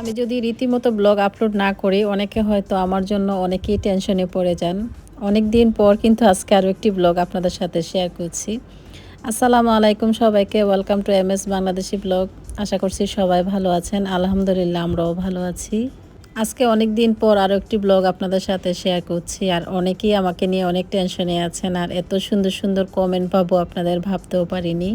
আমি যদি রীতিমতো ব্লগ আপলোড না করি, অনেকে হয়তো আমার জন্য অনেকেই টেনশনে পড়ে যান। অনেক দিন পর কিন্তু আজকে আরও একটি ব্লগ আপনাদের সাথে শেয়ার করছি। আসসালামু আলাইকুম সবাইকে welcome to M S Bangladeshi blog আশা করছি সবাই ভালো আছেন, আলহামদুলিল্লাহ আমরাও ভালো আছি। আজকে অনেক দিন পর আরও একটি ব্লগ আপনাদের সাথে শেয়ার করছি, আর অনেকেই আমাকে নিয়ে অনেক টেনশনে আছেন, আর এত সুন্দর সুন্দর কমেন্ট পাবো আপনাদের ভাবতেও পারিনি।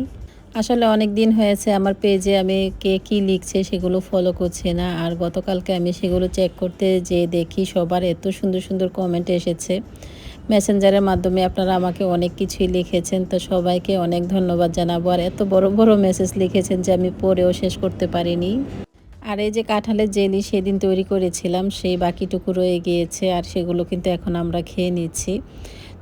আসলে অনেক দিন হয়েছে আমার পেজে আমি কে কী লিখছে সেগুলো ফলো করছি না। আর গতকালকে আমি সেগুলো চেক করতে যে দেখি সবার এত সুন্দর সুন্দর কমেন্ট এসেছে। মেসেঞ্জারের মাধ্যমে আপনারা আমাকে অনেক কিছুই লিখেছেন, তো সবাইকে অনেক ধন্যবাদ জানাব। আর এত বড় বড় মেসেজ লিখেছেন যে আমি পড়েও শেষ করতে পারিনি। আর এই যে কাঁঠালের জেলি সেদিন তৈরি করেছিলাম, সেই বাকিটুকু রয়ে গিয়েছে আর সেগুলো কিন্তু এখন আমরা খেয়ে নিচ্ছি।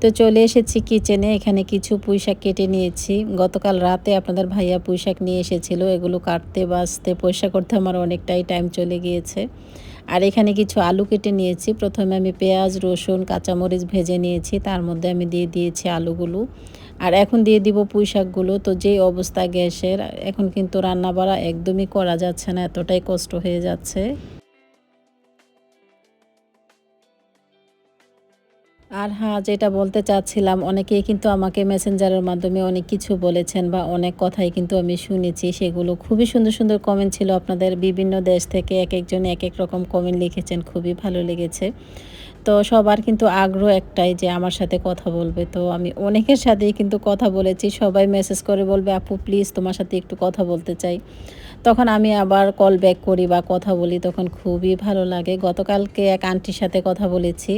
তো চলে এসেছি কিচেনে এখানে কিছু পুঁইশাক কেটে নিয়েছি। গতকাল রাতে আপনাদের ভাইয়া পুঁইশাক নিয়ে এসেছিল। এগুলো কাটতে বাছতে পয়সা করতে আমার অনেকটাই টাইম চলে গিয়েছে। আর এখানে কিছু আলু কেটে নিয়েছি। প্রথমে আমি পেঁয়াজ, রসুন, কাঁচামরিচ ভেজে নিয়েছি। তার মধ্যে আমি দিয়ে দিয়েছি আলুগুলো। আর এখন দিয়ে দিব পুঁই শাকগুলো তো যেই অবস্থা গ্যাসের, এখন কিন্তু রান্না বাড়া একদমই করা যাচ্ছে না। এতটাই কষ্ট হয়ে যাচ্ছে। আর হ্যাঁ যেটা বলতে চাচ্ছিলাম, অনেকেই কিন্তু আমাকে মেসেঞ্জারের মাধ্যমে অনেক কিছু বলেছেন বা অনেক কথাই কিন্তু আমি শুনেছি। সেগুলো খুবই সুন্দর সুন্দর কমেন্ট ছিল আপনাদের। বিভিন্ন দেশ থেকে এক একজন এক এক রকম কমেন্ট লিখেছেন, খুবই ভালো লেগেছে। তো সবার কিন্তু আগ্রহ একটাই যে আমার সাথে কথা বলবে। তো আমি অনেকের সাথেই কিন্তু কথা বলেছি। সবাই মেসেজ করে বলবে, আপু প্লিজ তোমার সাথে একটু কথা বলতে চাই। তখন আমি আবার কল ব্যাক করি বা কথা বলি, তখন খুবই ভালো লাগে। গতকালকে এক আন্টির সাথে কথা বলেছি।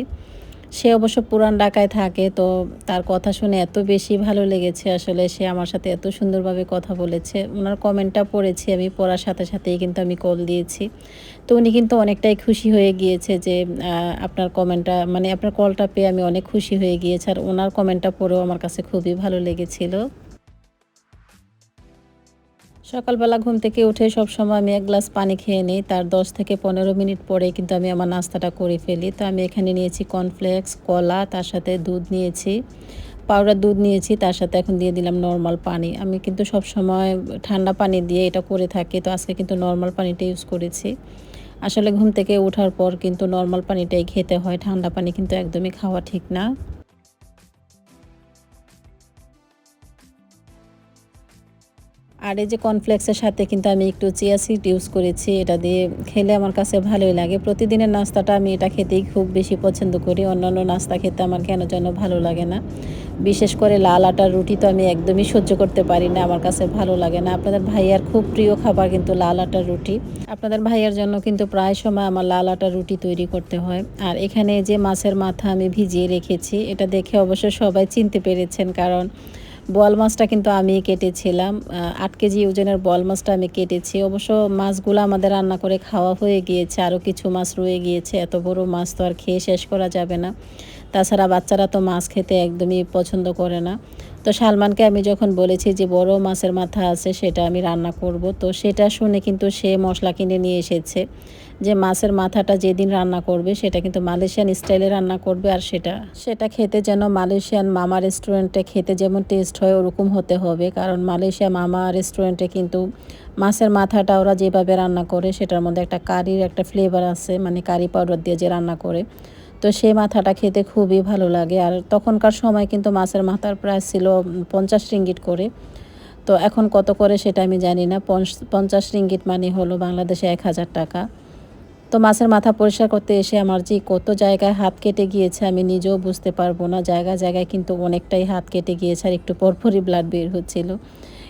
সে অবশ্য পুরান ঢাকায় থাকে, তো তার কথা শুনে এত বেশি ভালো লেগেছে আসলে। সে আমার সাথে এত সুন্দরভাবে কথা বলেছে। ওনার কমেন্টটা পড়েছি আমি, পড়ার সাথে সাথেই কিন্তু আমি কল দিয়েছি। তো উনি কিন্তু অনেকটাই খুশি হয়ে গিয়েছে যে আপনার কমেন্টটা মানে আপনার কলটা পেয়ে আমি অনেক খুশি হয়ে গিয়েছে। আর ওনার কমেন্টটা পড়েও আমার কাছে খুবই ভালো লেগেছিলো। সকালবেলা ঘুম থেকে উঠে সব সময় আমি এক গ্লাস পানি খেয়ে নিই। তার দশ থেকে পনেরো মিনিট পরে কিন্তু আমি আমার নাস্তাটা করে ফেলি। তো আমি এখানে নিয়েছি কর্নফ্লেক্স কলা, তার সাথে দুধ নিয়েছি। পাউডার দুধ নিয়েছি, তার সাথে এখন দিয়ে দিলাম নর্মাল পানি। আমি কিন্তু সব সময় ঠান্ডা পানি দিয়ে এটা করে থাকি। তো আজকে কিন্তু নর্মাল পানিটা ইউজ করেছি। আসলে ঘুম থেকে ওঠার পর কিন্তু নর্মাল পানিটাই খেতে হয়। ঠান্ডা পানি কিন্তু একদমই খাওয়া ঠিক না। আর এই যে কর্নফ্লেক্সের সাথে কিন্তু আমি একটু চিয়া সিড ইউজ করেছি, এটা দিয়ে খেলে আমার কাছে ভালোই লাগে। প্রতিদিনের নাস্তাটা আমি এটা খেতেই খুব বেশি পছন্দ করি, অন্যান্য নাস্তা খেতে আমার কেন যেন ভালো লাগে না। বিশেষ করে লাল আটার রুটি তো আমি একদমই সহ্য করতে পারি না, আমার কাছে ভালো লাগে না। আপনাদের ভাইয়ার খুব প্রিয় খাবার কিন্তু লাল আটার রুটি। আপনাদের ভাইয়ার জন্য কিন্তু প্রায় সময় আমার লাল আটার রুটি তৈরি করতে হয়। আর এখানে যে মাছের মাথা আমি ভিজিয়ে রেখেছি, এটা দেখে অবশ্য সবাই চিনতে পেরেছেন, কারণ বল মাছটা কিন্তু আমি কেটেছিলাম। আট কেজি ওজনের বল মাছটা আমি কেটেছি। অবশ্য মাছগুলো আমাদের রান্না করে খাওয়া হয়ে গিয়েছে, আরও কিছু মাছ রয়ে গিয়েছে। এত বড় মাছ তো আর খেয়ে শেষ করা যাবে না। তাছাড়া বাচ্চারা তো মাছ খেতে একদমই পছন্দ করে না। তো সালমানকে আমি যখন বলেছি যে বড় মাছের মাথা আছে, সেটা আমি রান্না করব। তো সেটা শুনে কিন্তু সে মশলা কিনে নিয়ে এসেছে যে মাছের মাথাটা যেদিন রান্না করবে, সেটা কিন্তু মালয়েশিয়ান স্টাইলে রান্না করবে আর সেটা। সেটা খেতে যেন মালয়েশিয়ান মামা রেস্টুরেন্টে খেতে যেমন টেস্ট হয়, ওরকম হতে হবে। কারণ মালয়েশিয়া মামা রেস্টুরেন্টে কিন্তু মাছের মাথাটা ওরা যেভাবে রান্না করে, সেটার মধ্যে একটা কারির একটা ফ্লেভার আছে মানে কারি পাউডার দিয়ে যে রান্না করে। তো সেই মাথাটা খেতে খুবই ভালো লাগে। আর তখনকার সময় কিন্তু মাছের মাথার প্রাইস ছিল পঞ্চাশ রিঙ্গিট করে। তো এখন কত করে সেটা আমি জানি না। পঞ্চাশ রিঙ্গিট মানে হলো বাংলাদেশে এক হাজার টাকা। তো মাছের মাথা পরিষ্কার করতে এসে আমার যে কত জায়গায় হাত কেটে গিয়েছে আমি নিজেও বুঝতে পারব না। জায়গায় জায়গায় কিন্তু অনেকটাই হাত কেটে গিয়েছে আর একটু পরপরই ব্লাড বের হচ্ছিল।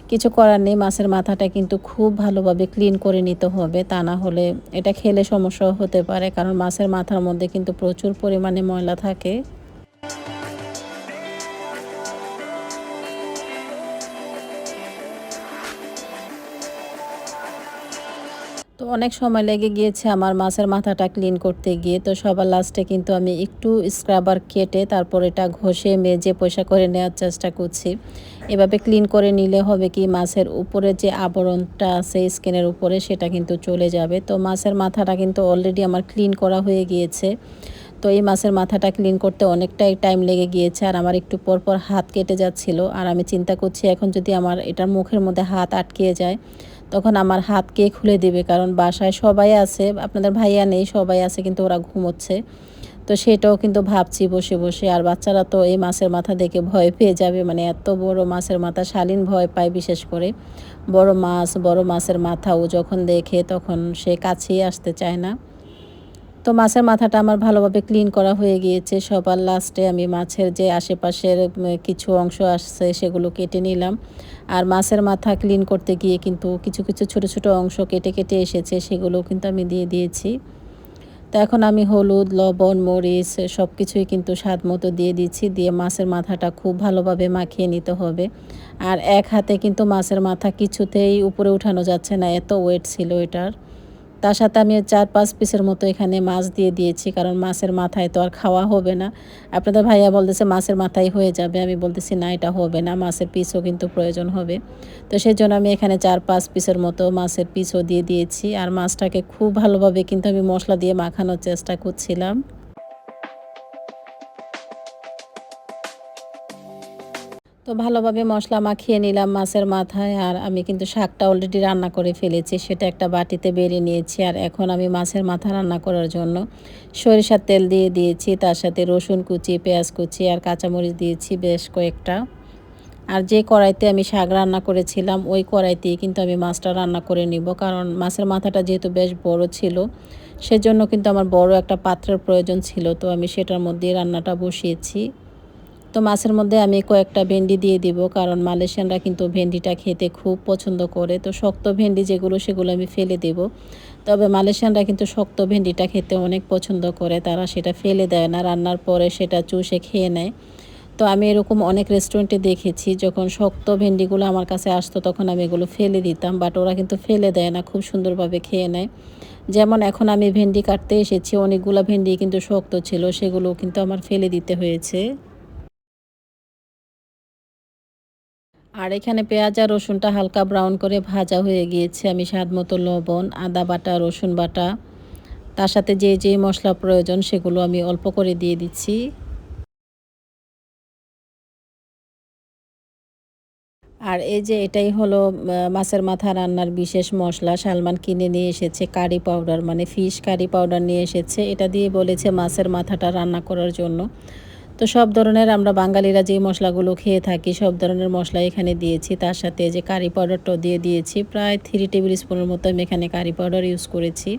কিছু করার নেই, মাছের মাথাটা কিন্তু খুব ভালোভাবে ক্লিন করে নিতে হবে। তা না হলে এটা খেলে সমস্যা হতে পারে, কারণ মাছের মাথার মধ্যে কিন্তু প্রচুর পরিমাণে ময়লা থাকে। তো অনেক সময় লেগে গিয়েছে আমার মাছের মাথাটা ক্লিন করতে গিয়ে। তো সবার লাস্টে কিন্তু আমি একটু স্ক্রাবার কেটে তারপর এটা ঘষে, মেজে পয়সা করে নেওয়ার চেষ্টা করছি। এভাবে ক্লিন করে নিলে হবে কি মাছের উপরে যে আবরণটা আছে স্কিনের উপরে সেটা কিন্তু চলে যাবে। তো মাছের মাথাটা কিন্তু অলরেডি আমার ক্লিন করা হয়ে গিয়েছে। তো এই মাছের মাথাটা ক্লিন করতে অনেকটাই টাইম লেগে গিয়েছে আর আমার একটু পর পর হাত কেটে যাচ্ছিল। আর আমি চিন্তা করছি এখন যদি আমার এটার মুখের মধ্যে হাত আটকে যায় তখন আমার হাত কে খুলে দেবে? কারণ বাসায় সবাই আছে, আপনাদের ভাইয়া নেই, সবাই আছে, কিন্তু ওরা ঘুমোচ্ছে। তো সেটাও কিন্তু ভাবছি বসে বসে। আর বাচ্চারা তো এই মাছের মাথা দেখে ভয় পেয়ে যাবে। মানে এত বড় মাছের মাথা, শালীন ভয় পায় বিশেষ করে। বড় মাছ, বড় মাছের মাথা ও যখন দেখে তখন সে কাছেই আসতে চায় না। তো মাছের মাথাটা আমার ভালোভাবে ক্লিন করা হয়ে গিয়েছে। সবার লাস্টে আমি মাছের যে আশেপাশের কিছু অংশ আসছে সেগুলো কেটে নিলাম। আর মাছের মাথা ক্লিন করতে গিয়ে কিন্তু কিছু কিছু ছোট ছোট অংশ কেটে কেটে এসেছে সেগুলো কিন্তু আমি দিয়ে দিয়েছি। তো এখন আমি হলুদ, লবণ, মরিচ সব কিছুই কিন্তু স্বাদ মতো দিয়ে দিচ্ছি, দিয়ে মাছের মাথাটা খুব ভালোভাবে মাখিয়ে নিতে হবে। আর এক হাতে কিন্তু মাছের মাথা কিছুতেই উপরে উঠানো যাচ্ছে না, এত ওয়েট ছিল এটার। তার সাথে আমি চার পাঁচ পিসের মতো এখানে মাছ দিয়ে দিয়েছি, কারণ মাছের মাথায় তো আর খাওয়া হবে না। আপনাদের ভাইয়া বলতেছে মাছের মাথায় হয়ে যাবে, আমি বলতেছি না, এটা হবে না, মাছের পিসও কিন্তু প্রয়োজন হবে। তো সেই জন্য আমি এখানে চার পাঁচ পিসের মতো মাছের পিসও দিয়ে দিয়েছি, আর মাছটাকে খুব ভালোভাবে কিন্তু আমি মশলা দিয়ে মাখানোর চেষ্টা করছিলাম। তো ভালোভাবে মশলা মাখিয়ে নিলাম মাছের মাথায়, আর আমি কিন্তু শাকটা অলরেডি রান্না করে ফেলেছি। সেটা একটা বাটিতে বেরিয়ে নিয়েছি, আর এখন আমি মাছের মাথা রান্না করার জন্য সরিষার তেল দিয়ে দিয়েছি, তার সাথে রসুন কুচি, পেঁয়াজ কুচি, আর কাঁচামরিচ দিয়েছি বেশ কয়েকটা। আর যে কড়াইতে আমি শাক রান্না করেছিলাম, ওই কড়াইতেই কিন্তু আমি মাছটা রান্না করে নিব, কারণ মাছের মাথাটা যেহেতু বেশ বড় ছিল, সেজন্য কিন্তু আমার বড় একটা পাত্রের প্রয়োজন ছিল, তো আমি সেটার মধ্যে রান্নাটা বসিয়েছি। তো মাছের মধ্যে আমি কয়েকটা ভেন্ডি দিয়ে দিব, কারণ মালয়েশিয়ানরা কিন্তু ভেন্ডিটা খেতে খুব পছন্দ করে। তো শক্ত ভেন্ডি যেগুলো, সেগুলো আমি ফেলে দেব। তবে মালয়েশিয়ানরা কিন্তু শক্ত ভেন্ডিটা খেতে অনেক পছন্দ করে, তারা সেটা ফেলে দেয় না, রান্নার পরে সেটা চুষে খেয়ে নেয়। তো আমি এরকম অনেক রেস্টুরেন্টে দেখেছি, যখন শক্ত ভেন্ডিগুলো আমার কাছে আসতো তখন আমি এগুলো ফেলে দিতাম, বাট ওরা কিন্তু ফেলে দেয় না, খুব সুন্দরভাবে খেয়ে নেয়। যেমন এখন আমি ভেন্ডি কাটতে এসেছি, অনেকগুলো ভেন্ডি কিন্তু শক্ত ছিল সেগুলো কিন্তু আমার ফেলে দিতে হয়েছে। আর এখানে পেঁয়াজ আর রসুনটা হালকা ব্রাউন করে ভাজা হয়ে গিয়েছে। আমি স্বাদ মতো লবণ, আদা বাটা, রসুন বাটা, তার সাথে যে যে মশলা প্রয়োজন সেগুলো আমি অল্প করে দিয়ে দিচ্ছি। আর এই যে এটাই হলো মাছের মাথা রান্নার বিশেষ মশলা। সালমান কিনে নিয়ে এসেছে কারি পাউডার মানে ফিশ কারি পাউডার নিয়ে এসেছে। এটা দিয়ে বলেছে মাছের মাথাটা রান্না করার জন্য। তো সব ধরনের আমরা বাঙালিরা যে মশলাগুলো খেয়ে থাকি, সব ধরনের মশলা এখানে দিয়েছি। তার সাথে যে কারি পাউডারটাও দিয়ে দিয়েছি। প্রায় থ্রি টেবিল স্পুনের মতো আমি এখানে কারি পাউডার ইউজ করেছি।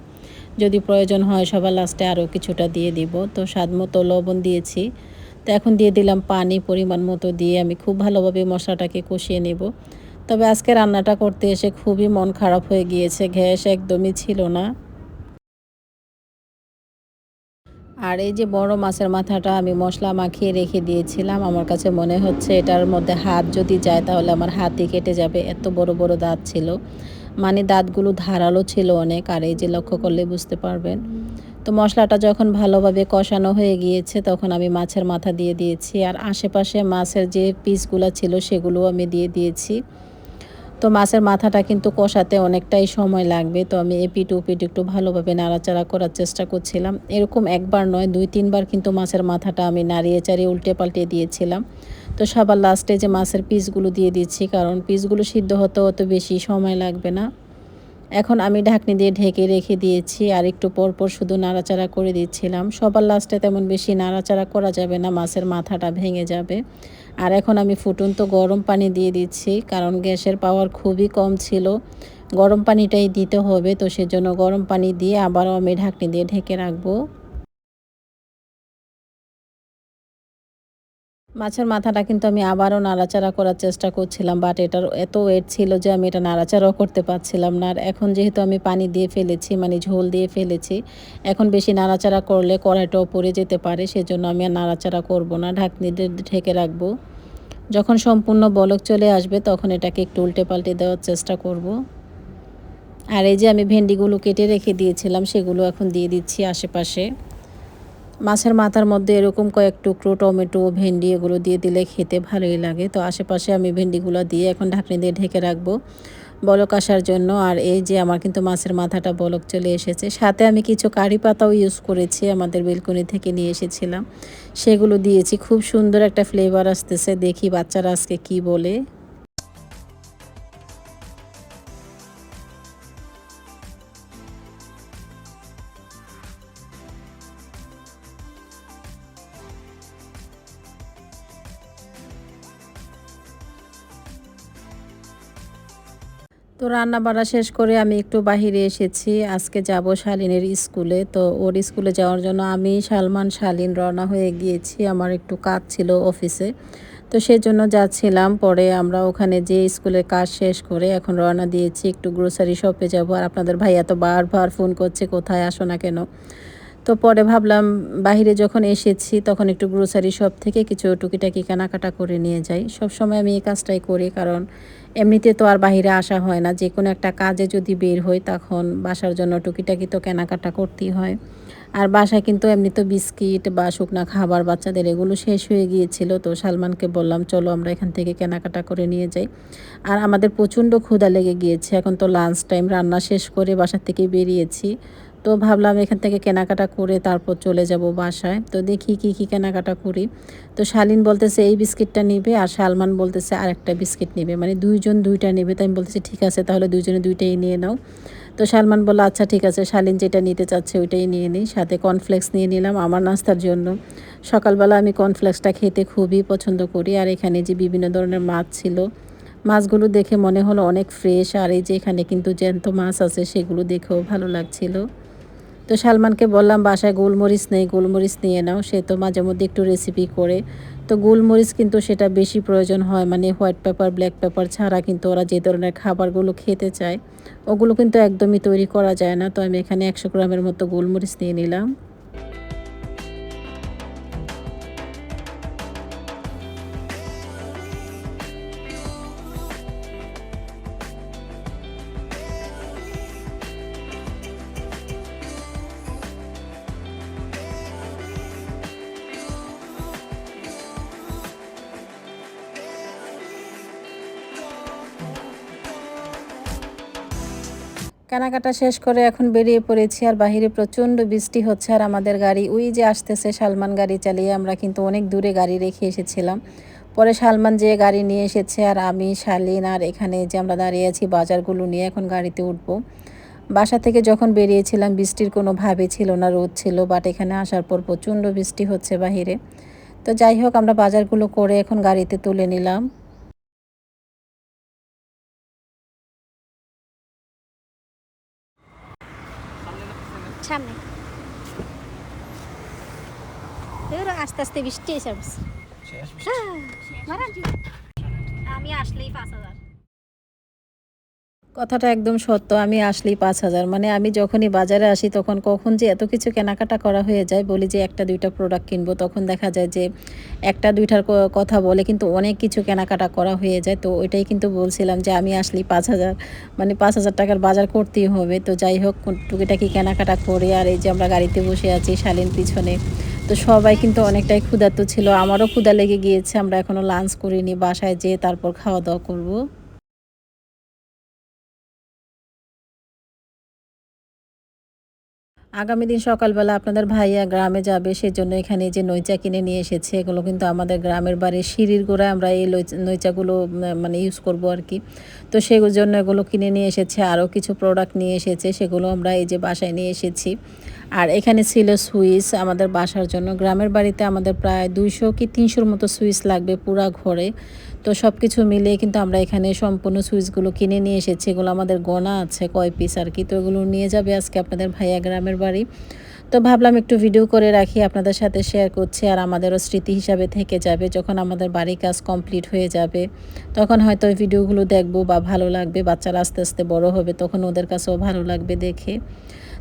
যদি প্রয়োজন হয় সবার লাস্টে আরও কিছুটা দিয়ে দিব। তো স্বাদ মতো লবণ দিয়েছি। তো এখন দিয়ে দিলাম পানি পরিমাণ মতো দিয়ে আমি খুব ভালোভাবে মশলাটাকে কষিয়ে নেব। তবে আজকে রান্নাটা করতে এসে খুবই মন খারাপ হয়ে গিয়েছে। গ্যাস একদমই ছিল না। আর এই যে বড় মাছের মাথাটা আমি মশলা মাখিয়ে রেখে দিয়েছিলাম, আমার কাছে মনে হচ্ছে এটার মধ্যে হাত যদি যায় তাহলে আমার হাতই কেটে যাবে, এত বড় বড় দাঁত ছিল। মানে দাঁতগুলো ধারালো ছিল অনেক, আর এই যে লক্ষ্য করলে বুঝতে পারবেন। তো মশলাটা যখন ভালোভাবে কষানো হয়ে গিয়েছে তখন আমি মাছের মাথা দিয়ে দিয়েছি, আর আশেপাশে মাছের যে পিসগুলো ছিল সেগুলো আমি দিয়ে দিয়েছি। তো মাছের মাথাটা কিন্তু কষাতে অনেকটাই সময় লাগবে। তো আমি এপিট উপিট একটু ভালোভাবে নাড়াচাড়া করার চেষ্টা করছিলাম। এরকম একবার নয়, দুই, তিনবার কিন্তু মাছের মাথাটা আমি নাড়িয়ে চাড়িয়ে উল্টে পাল্টে দিয়েছিলাম। তো সবার লাস্টে যে মাছের পিসগুলো দিয়ে দিচ্ছি, কারণ পিসগুলো সিদ্ধ হতে অত বেশি সময় লাগবে না। এখন আমি ঢাকনি দিয়ে ঢেকে রেখে দিয়েছি আর একটু পর পর শুধু নাড়াচাড়া করে দিচ্ছিলাম। সবার লাস্টে তেমন বেশি নাড়াচাড়া করা যাবে না, মাছের মাথাটা ভেঙে যাবে। আর এখন আমি ফুটন্ত গরম পানি দিয়ে দিচ্ছি, কারণ গ্যাসের পাওয়ার খুবই কম ছিল। গরম পানিটাই দিতে হবে, তো সেজন্য গরম পানি দিয়ে আবারও আমি ঢাকনি দিয়ে ঢেকে রাখব। মাছের মাথাটা কিন্তু আমি আবারও নাড়াচাড়া করার চেষ্টা করছিলাম বাট এটার এত ওয়েট ছিল যে আমি এটা নাড়াচাড়াও করতে পারছিলাম না। আর এখন যেহেতু আমি পানি দিয়ে ফেলেছি মানে ঝোল দিয়ে ফেলেছি, এখন বেশি নাড়াচাড়া করলে কড়াইটাও পড়ে যেতে পারে, সেজন্য আমি আর নাড়াচাড়া করব না, ঢাকনি ঢেকে রাখব। যখন সম্পূর্ণ বলক চলে আসবে, তখন এটাকে একটু উল্টে পাল্টে দেওয়ার চেষ্টা করব। আর এই যে আমি ভেন্ডিগুলো কেটে রেখে দিয়েছিলাম, সেগুলো এখন দিয়ে দিচ্ছি আশেপাশে। মাছের মাথার মধ্যে এরকম কয়েক টুকরো টমেটো, ভেন্ডি এগুলো দিয়ে দিলে খেতে ভালোই লাগে। তো আশেপাশে আমি ভেন্ডিগুলো দিয়ে এখন ঢাকনি দিয়ে ঢেকে রাখব বলক আসার জন্য। আর এই যে আমার কিন্তু মাছের মাথাটা বলক চলে এসেছে। সাথে আমি কিছু কারি পাতাও ইউজ করেছি, আমাদের বেলকনি থেকে নিয়ে এসেছিলাম। সেগুলো দিয়েছি। খুব সুন্দর একটা ফ্লেভার আসতেছে। দেখি বাচ্চারা আজকে কি বলে। তো রান্না বাড়া শেষ করে আমি একটু বাহিরে এসেছি। আজকে যাব শালিনের স্কুলে। তো ওর স্কুলে যাওয়ার জন্য আমি সালমান, শালিন রওনা হয়ে গিয়েছি। আমার একটু কাজ ছিল অফিসে। তো সেই জন্য যাচ্ছিলাম। পরে আমরা ওখানে যে স্কুলের কাজ শেষ করে এখন রওনা দিয়েছি। একটু গ্রোসারি শপে যাব। আর আপনাদের ভাইয়া তো বারবার ফোন করছে, কোথায় আসো না কেন? তো পরে ভাবলাম, বাহিরে যখন এসেছি তখন একটু গ্রোসারি শপ থেকে কিছু টুকিটাকি কেনাকাটা করে নিয়ে যাই। সব সময় আমি এই কাজটাই করি। কারণ এমনিতে তো আর বাহিরে আসা হয় না। যে কোনো একটা কাজে যদি বের হই, তখন বাসার জন্য টুকিটাকি তো কেনাকাটা করতেই হয়। আর বাসায় কিন্তু এমনি তো বিস্কিট বা শুকনা খাবার বাচ্চাদের এগুলো শেষ হয়ে গিয়েছিল। তো সালমানকে বললাম, চলো আমরা এখান থেকে কেনাকাটা করে নিয়ে যাই। আর আমাদের প্রচণ্ড ক্ষুধা লেগে গিয়েছে। এখন তো লাঞ্চ টাইম রান্না শেষ করে বাসার থেকে বেরিয়েছি। তো ভাবলাম এখান থেকে কেনাকাটা করে তারপর চলে যাব বাসায়। তো দেখি কি কি কেনাকাটা করি। তো শালিন বলতেছে, এই বিস্কিটটা নিবে। আর সালমান বলতেছে, আরেকটা বিস্কিট নেবে। মানে দুইজন দুইটা নেবে। তো আমি বলতেছি, ঠিক আছে, তাহলে দুইজনে দুইটাই নিয়ে নাও। তো সালমান বলল আচ্ছা ঠিক আছে। শালিন যেটা নিতে চাচ্ছে ওইটাই নিয়ে নিই। সাথে কর্নফ্লেক্স নিয়ে নিলাম আমার নাস্তার জন্য। সকালবেলা আমি কর্নফ্লেক্সটা খেতে খুবই পছন্দ করি। আর এখানে যে বিভিন্ন ধরনের মাছ ছিল, মাছগুলো দেখে মনে হলো অনেক ফ্রেশ আর এই যে এখানে কিন্তু জ্যান্ত মাছ আছে, সেগুলো দেখেও ভালো লাগছিল। তো সালমানকে বললাম, বাসায় গোলমরিচ নেই, গোলমরিচ নিয়ে নাও। সে তো মাঝে মধ্যে একটু রেসিপি করে। তো গোলমরিচ কিন্তু সেটা বেশি প্রয়োজন হয় মানে হোয়াইট পেপার ব্ল্যাক পেপার ছাড়া কিন্তু ওরা যে ধরনের খাবারগুলো খেতে চায়, ওগুলো কিন্তু একদমই তৈরি করা যায় না। তো আমি এখানে একশো গ্রামের মতো গোলমরিচ নিয়ে নিলাম। কেনাকাটা শেষ করে এখন বেরিয়ে পড়েছি আর বাহিরে প্রচণ্ড বৃষ্টি হচ্ছে আর আমাদের গাড়ি, ওই যে আসতেছে সালমান গাড়ি চালিয়ে, আমরা কিন্তু অনেক দূরে গাড়ি রেখে এসেছিলাম। পরে সালমান যে গাড়ি নিয়ে এসেছে আর আমি, শালিন আর এখানে যে আমরা দাঁড়িয়ে আছি বাজারগুলো নিয়ে এখন গাড়িতে উঠবো। বাসা থেকে যখন বেরিয়েছিলাম, বৃষ্টির কোনো ভাবে ছিল না, রোদ ছিল বাট এখানে আসার পর প্রচণ্ড বৃষ্টি হচ্ছে বাহিরে। তো যাই হোক, আমরা বাজারগুলো করে এখন গাড়িতে তুলে নিলাম। সামনে আস্তে আস্তে বৃষ্টি এসে। হ্যাঁ। আমি আসলেই পাঁচ হাজার কথাটা একদম সত্য, আমি আসলেই পাঁচ হাজার। মানে আমি যখনই বাজারে আসি তখন কখন যে এত কিছু কেনাকাটা করা হয়ে যায়, বলি যে একটা দুইটা প্রোডাক্ট কিনবো, তখন দেখা যায় যে একটা দুইটার কথা বলে কিন্তু অনেক কিছু কেনাকাটা করা হয়ে যায়। তো ওইটাই কিন্তু বলছিলাম যে আমি আসলেই পাঁচ হাজার। মানে পাঁচ হাজার টাকার বাজার করতেই হবে। তো যাই হোক টুকিটাকি কেনাকাটা করে আর এই যে আমরা গাড়িতে বসে আছি শালীন পিছনে, তো সবাই কিন্তু অনেকটাই ক্ষুধার্ত ছিল। আমারও ক্ষুধা লেগে গিয়েছে, আমরা এখনও লাঞ্চ করিনি, বাসায় যেয়ে তারপর খাওয়া দাওয়া করব। আগামী দিন সকালবেলা আপনাদের ভাইয়া গ্রামে যাবে, সেজন্য এখানে যে নৈচা কিনে নিয়ে এসেছে, এগুলো কিন্তু আমাদের গ্রামের বাড়ির সিঁড়ির গোড়ায় আমরা এই নৈচাগুলো মানে ইউজ করব আর কি। তো সেই জন্য এগুলো কিনে নিয়ে এসেছে, আরও কিছু প্রোডাক্ট নিয়ে এসেছে, সেগুলো আমরা এই যে বাসায় নিয়ে এসেছি। আর এখানে ছিল সুইচ আমাদের বাসার জন্য, গ্রামের বাড়িতে আমাদের প্রায় দুইশো কি তিনশোর মতো সুইচ লাগবে পুরা ঘরে। তো সব কিছু মিলিয়ে কিন্তু আমরা এখানে সম্পূর্ণ সুইচগুলো কিনে নিয়ে এসেছি। এগুলো আমাদের গোনা আছে, কয় পিস আর কি, তো এগুলো নিয়ে যাবে আজকে আপনাদের ভাইয়া গ্রামের বাড়ি। তো ভাবলাম একটু ভিডিও করে রাখি, আপনাদের সাথে শেয়ার করছি আর আমাদেরও স্মৃতি হিসাবে থেকে যাবে। যখন আমাদের বাড়ির কাজ কমপ্লিট হয়ে যাবে, তখন হয়তো ওই ভিডিওগুলো দেখব বা ভালো লাগবে, বাচ্চারা আস্তে আস্তে বড় হবে, তখন ওদের কাছেও ভালো লাগবে দেখে।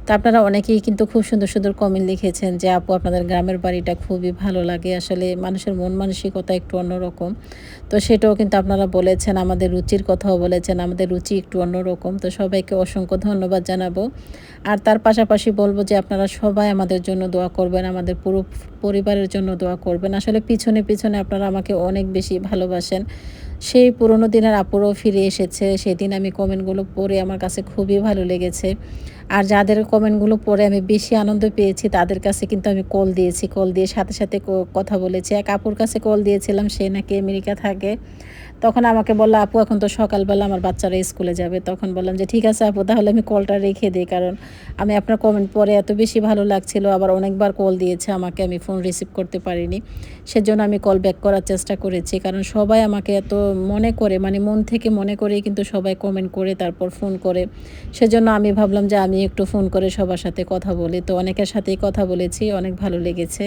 তো আপনারা অনেকেই কিন্তু খুব সুন্দর সুন্দর কমেন্ট লিখেছেন যে, আপু, আপনাদের গ্রামের বাড়িটা খুবই ভালো লাগে। আসলে মানুষের মন মানসিকতা একটু অন্যরকম। তো সেটাও কিন্তু আপনারা বলেছেন, আমাদের রুচির কথাও বলেছেন, আমাদের রুচি একটু অন্যরকম। তো সবাইকে অসংখ্য ধন্যবাদ জানাব। আর তার পাশাপাশি বলব যে, আপনারা সবাই আমাদের জন্য দোয়া করবেন, আমাদের পুরো পরিবারের জন্য দোয়া করবেন। আসলে পিছনে পিছনে আপনারা আমাকে অনেক বেশি ভালোবাসেন। সেই পুরনো দিনের আপুরও ফিরে এসেছে। সেদিন আমি কমেন্টগুলো পড়ে আমার কাছে খুবই ভালো লেগেছে। আর যাদের কমেন্টগুলো পড়ে আমি বেশি আনন্দ পেয়েছি, তাদের কাছে কিন্তু আমি কল দিয়েছি। কল দিয়ে সাথে সাথে কথা বলেছি। এক আপুর কাছে কল দিয়েছিলাম, সে নাকি আমেরিকা থাকে। তখন আমাকে বলল, আপু, এখন তো সকালবেলা আমার বাচ্চারা স্কুলে যাবে। তখন বললাম যে, ঠিক আছে আপু, তাহলে আমি কলটা রেখে দিই, কারণ আমি আপনার কমেন্ট পরে এত বেশি ভালো লাগছিল, আবার অনেকবার কল দিয়েছে আমাকে, আমি ফোন রিসিভ করতে পারিনি। সেজন্য আমি কল ব্যাক করার চেষ্টা করেছি, কারণ সবাই আমাকে এত মনে করে মানে মন থেকে মনে করেই কিন্তু সবাই কমেন্ট করে, তারপর ফোন করে। সেজন্য আমি ভাবলাম যে, আমি একটু ফোন করে সবার সাথে কথা বলি। তো অনেকের সাথেই কথা বলেছি, অনেক ভালো লেগেছে।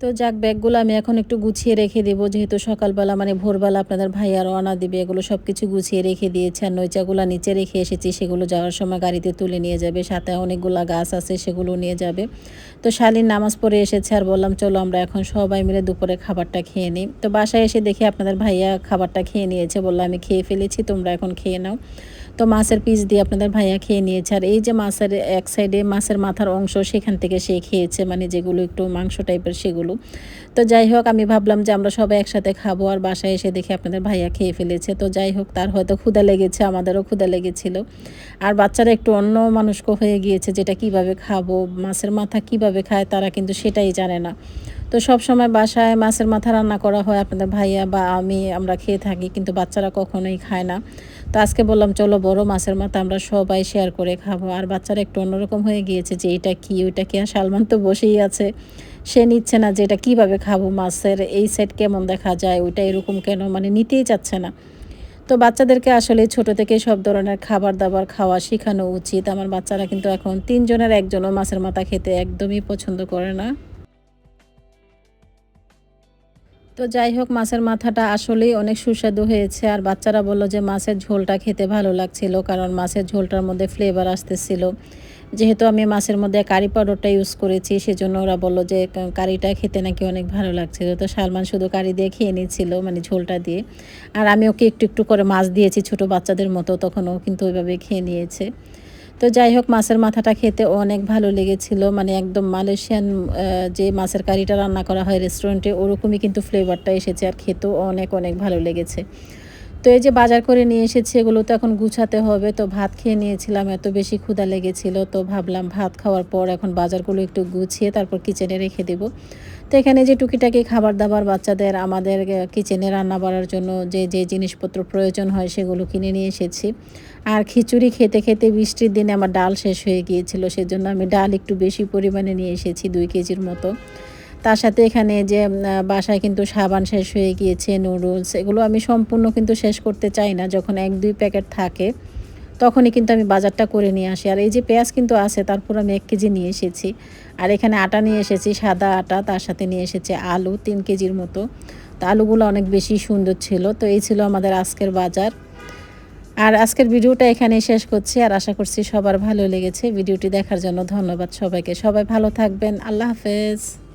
তো যাক, ব্যাগগুলো আমি এখন একটু গুছিয়ে রেখে দেবো। যেহেতু সকালবেলা মানে ভোরবেলা আপনাদের ভাই আর রওনা দিবে, এগুলো সব কিছু গুছিয়ে রেখে দিয়েছে। আর নৈচাগুলো নিচে রেখে এসেছি, সেগুলো যাওয়ার সময় গাড়িতে তুলে নিয়ে যাবে। সাথে অনেকগুলা গাছ আছে, সেগুলো নিয়ে যাবে। তো শালীন নামাজ পড়ে এসেছে আর বললাম, চলো আমরা এখন সবাই মিলে দুপুরে খাবারটা খেয়ে নিই। তো বাসায় এসে দেখি আপনাদের ভাইয়া খাবারটা খেয়ে নিয়েছে, বলল, আমি খেয়ে ফেলেছি, তোমরা এখন খেয়ে নাও। তো মাছের পিস দিয়ে আপনাদের ভাইয়া খেয়ে নিয়েছে। আর এই যে মাছের এক সাইডে মাছের মাথার অংশ, সেখান থেকে সে খেয়েছে মানে যেগুলো একটু মাংস টাইপের সেগুলো। তো যাই হোক, আমি ভাবলাম যে আমরা সবাই একসাথে খাব আর বাসায় এসে দেখি আপনাদের ভাইয়া খেয়ে ফেলেছে। তো যাই হোক, তার হয়তো ক্ষুদা লেগেছে, আমাদেরও ক্ষুদা লেগেছিল। আর বাচ্চারা একটু অন্য মানুষক হয়ে গিয়েছে, যেটা কীভাবে খাব, মাছের মাথা কীভাবে খায়, তারা কিন্তু সেটাই জানে না। তো সব সময় বাসায় মাছের মাথা রান্না করা হয় আপনাদের ভাইয়া বা আমি, আমরা খেয়ে থাকি, কিন্তু বাচ্চারা কখনোই খায় না। তো আজকে বললাম, চলো বড় মাছের মাথা আমরা সবাই শেয়ার করে খাব। আর বাচ্চারা একটু অন্যরকম হয়ে গিয়েছে যে, এটা কি? ওইটা কি? আর সালমান তো বসেই আছে। সে নিচ্ছে না যে, এটা কীভাবে খাব মাছের? এই সেট কেমন দেখা যায়? ওইটা এরকম কেন? মানে নিতেই চাচ্ছে না। তো বাচ্চাদেরকে আসলে ছোট থেকে সব ধরনের খাবার দাবার খাওয়া শেখানো উচিত। আমার বাচ্চারা কিন্তু এখন তিনজনের একজনও মাছের মাথা খেতে একদমই পছন্দ করে না। তো যাই হোক, মাছের মাথাটা আসলেই অনেক সুস্বাদু হয়েছে। আর বাচ্চারা বলল যে মাছের ঝোলটা খেতে ভালো লাগছিল, কারণ মাছের ঝোলটার মধ্যে ফ্লেভার আসতেছিল। যেহেতু আমি মাছের মধ্যে কারি পাউডারটা ইউজ করেছি, সেজন্য ওরা বলল যে কারিটা খেতে নাকি অনেক ভালো লাগছিল। তো সালমান শুধু কারি দিয়ে খেয়ে নিচ্ছিল মানে ঝোলটা দিয়ে। আর আমি ওকে একটু একটু করে মাছ দিয়েছি ছোট বাচ্চাদের মতো, তখন ও কিন্তু ওইভাবে খেয়ে নিয়েছে। তো যাই হোক, মাছের মাথাটা খেতে অনেক ভালো লেগেছিল। মানে একদম মালয়েশিয়ান যে মাছের কারিটা রান্না করা হয় রেস্টুরেন্টে ওরকমই কিন্তু ফ্লেভারটা এসেছে আর খেতেও অনেক অনেক ভালো লেগেছে। তো এই যে বাজার করে নিয়ে এসেছি, এগুলো তো এখন গুছাতে হবে। তো ভাত খেয়ে নিয়েছিলাম, এত বেশি ক্ষুধা লেগেছিল। তো ভাবলাম ভাত খাওয়ার পর এখন বাজারগুলো একটু গুছিয়ে তারপর কিচেনে রেখে দেবো। তো এখানে যে টুকিটাকি খাবার দাবার বাচ্চাদের আমাদের কিচেনে রান্না বাড়ার জন্য যে যে জিনিসপত্র প্রয়োজন হয় সেগুলো কিনে নিয়ে এসেছি। আর খিচুড়ি খেতে খেতে বৃষ্টির দিনে আমার ডাল শেষ হয়ে গিয়েছিল, সেজন্য আমি ডাল একটু বেশি পরিমাণে নিয়ে এসেছি দুই কেজির মতো। তার সাথে এখানে যে বাসায় কিন্তু সাবান শেষ হয়ে গিয়েছে নুডলস এগুলো আমি সম্পূর্ণ কিন্তু শেষ করতে চাই না, যখন এক দুই প্যাকেট থাকে। তখনই কিন্তু আমি বাজারটা করে নিয়ে আসি। আর এই যে পেঁয়াজ কিন্তু আছে, তারপর আমি এক কেজি নিয়ে এসেছি। আর এখানে আটা নিয়ে এসেছি, সাদা আটা, তার সাথে নিয়ে এসেছি আলু তিন কেজির মতো। তো আলুগুলো অনেক বেশি সুন্দর ছিল। তো এই ছিল আমাদের আজকের বাজার। আর আজকের ভিডিওটা এখানে শেষ করছি। আর আশা করছি সবার ভালো লেগেছে। ভিডিওটি দেখার জন্য ধন্যবাদ সবাইকে। সবাই ভালো থাকবেন। আল্লাহ হাফেজ।